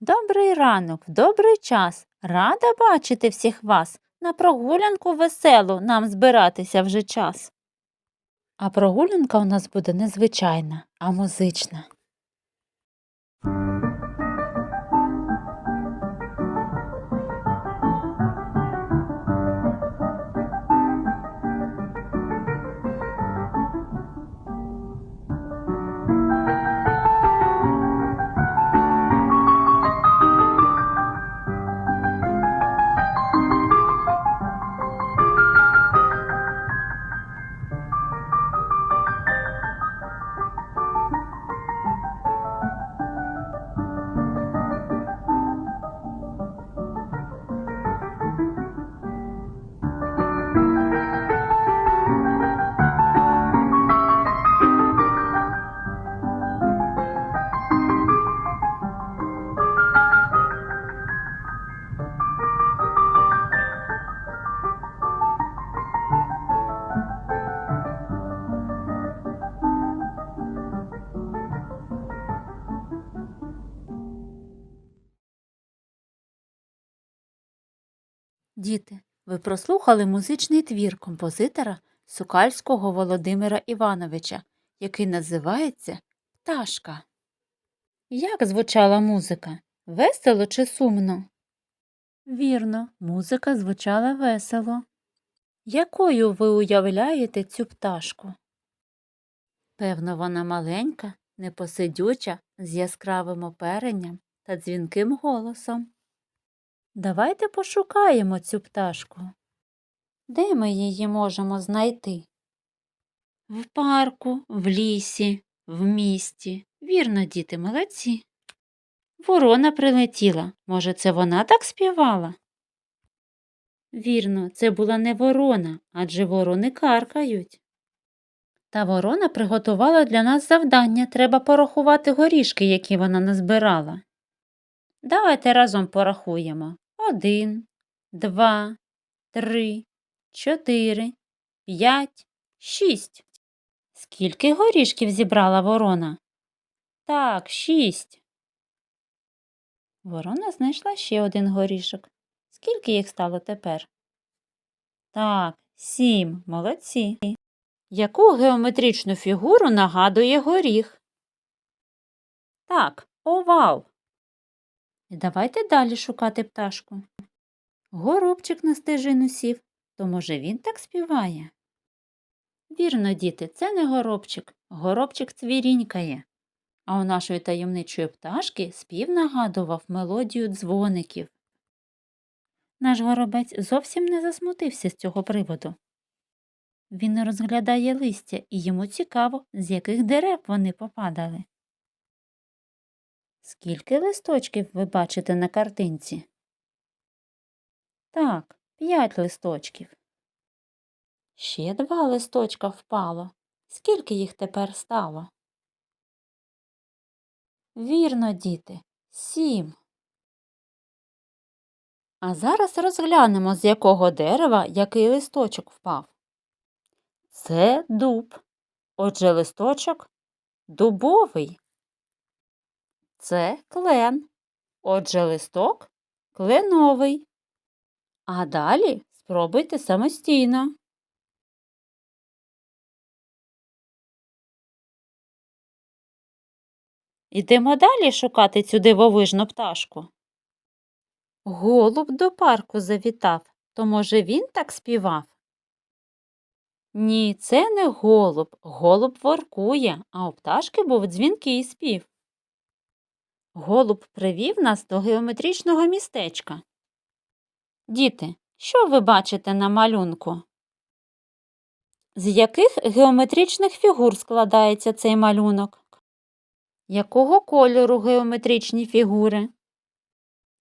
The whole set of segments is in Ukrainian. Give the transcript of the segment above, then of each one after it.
Добрий ранок, добрий час. Рада бачити всіх вас. На прогулянку веселу нам збиратися вже час. А прогулянка у нас буде незвичайна, а музична. Діти, ви прослухали музичний твір композитора Сукальського Володимира Івановича, який називається Пташка. Як звучала музика? Весело чи сумно? Вірно, музика звучала весело. Якою ви уявляєте цю пташку? Певно, вона маленька, непосидюча, з яскравим оперенням та дзвінким голосом. Давайте пошукаємо цю пташку. Де ми її можемо знайти? В парку, в лісі, в місті. Вірно, діти, молодці. Ворона прилетіла. Може, це вона так співала? Вірно, це була не ворона, адже ворони каркають. Та ворона приготувала для нас завдання. Треба порахувати горішки, які вона назбирала. Давайте разом порахуємо. Один, два, три, чотири, п'ять, шість. Скільки горішків зібрала ворона? Так, шість. Ворона знайшла ще один горішок. Скільки їх стало тепер? Так, сім. Молодці. Яку геометричну фігуру нагадує горіх? Так, овал. І давайте далі шукати пташку. Горобчик на стежину сів, то, може, він так співає? Вірно, діти, це не горобчик. Горобчик цвірінькає. А у нашої таємничої пташки спів нагадував мелодію дзвоників. Наш горобець зовсім не засмутився з цього приводу. Він розглядає листя, і йому цікаво, з яких дерев вони попадали. Скільки листочків ви бачите на картинці? Так, п'ять листочків. Ще два листочка впало. Скільки їх тепер стало? Вірно, діти, сім. А зараз розглянемо, з якого дерева який листочок впав. Це дуб. Отже, листочок дубовий. Це клен. Отже, листок кленовий. А далі спробуйте самостійно. Йдемо далі шукати цю дивовижну пташку. Голуб до парку завітав, то, може, він так співав? Ні, це не голуб. Голуб воркує, а у пташки був дзвінкий спів. Голуб привів нас до геометричного містечка. Діти, що ви бачите на малюнку? З яких геометричних фігур складається цей малюнок? Якого кольору геометричні фігури?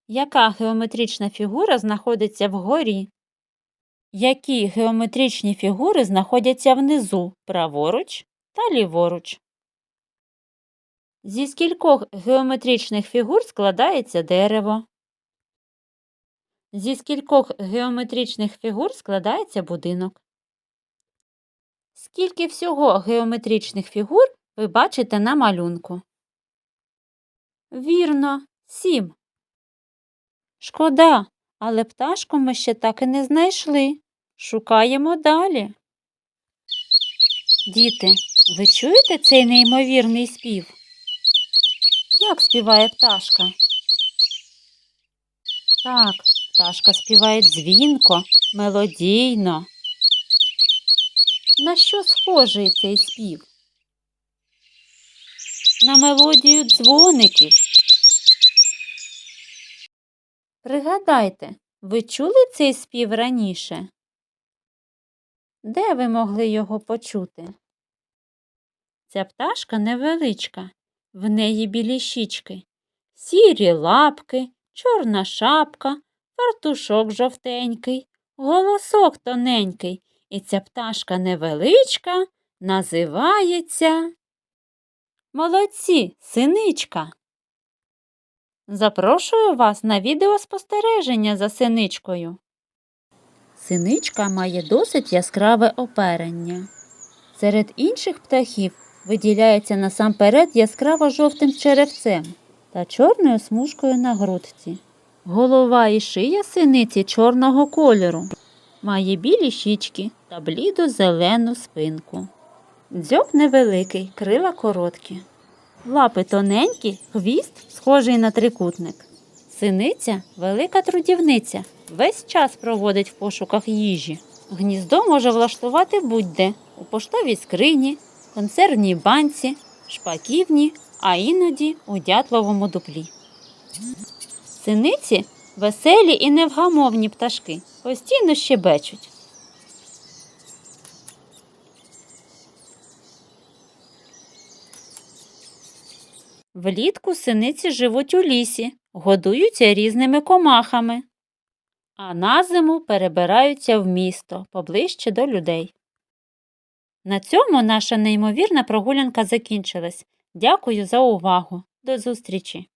Яка геометрична фігура знаходиться вгорі? Які геометричні фігури знаходяться внизу, праворуч та ліворуч? Зі скількох геометричних фігур складається дерево? Зі скількох геометричних фігур складається будинок? Скільки всього геометричних фігур ви бачите на малюнку? Вірно, сім. Шкода, але пташку ми ще так і не знайшли. Шукаємо далі. Діти, ви чуєте цей неймовірний спів? Як співає пташка? Так, пташка співає дзвінко, мелодійно. На що схожий цей спів? На мелодію дзвоників. Пригадайте, ви чули цей спів раніше? Де ви могли його почути? Ця пташка невеличка, в неї білі щічки, сірі лапки, чорна шапка, фартушок жовтенький, голосок тоненький, і ця пташка невеличка називається Молодці, синичка. Запрошую вас на відеоспостереження за синичкою. Синичка має досить яскраве оперення. Серед інших птахів виділяється насамперед яскраво жовтим черевцем та чорною смужкою на грудці. Голова і шия синиці чорного кольору. Має білі щічки та блідо зелену спинку. Дзьоб невеликий, крила короткі. Лапи тоненькі, хвіст схожий на трикутник. Синиця велика трудівниця, весь час проводить в пошуках їжі. Гніздо може влаштувати будь-де у поштовій скрині, консервній банці, шпаківні, а іноді у дятловому дуплі. Синиці веселі і невгамовні пташки, постійно щебечуть. Влітку синиці живуть у лісі, годуються різними комахами, а на зиму перебираються в місто поближче до людей. На цьому наша неймовірна прогулянка закінчилась. Дякую за увагу. До зустрічі!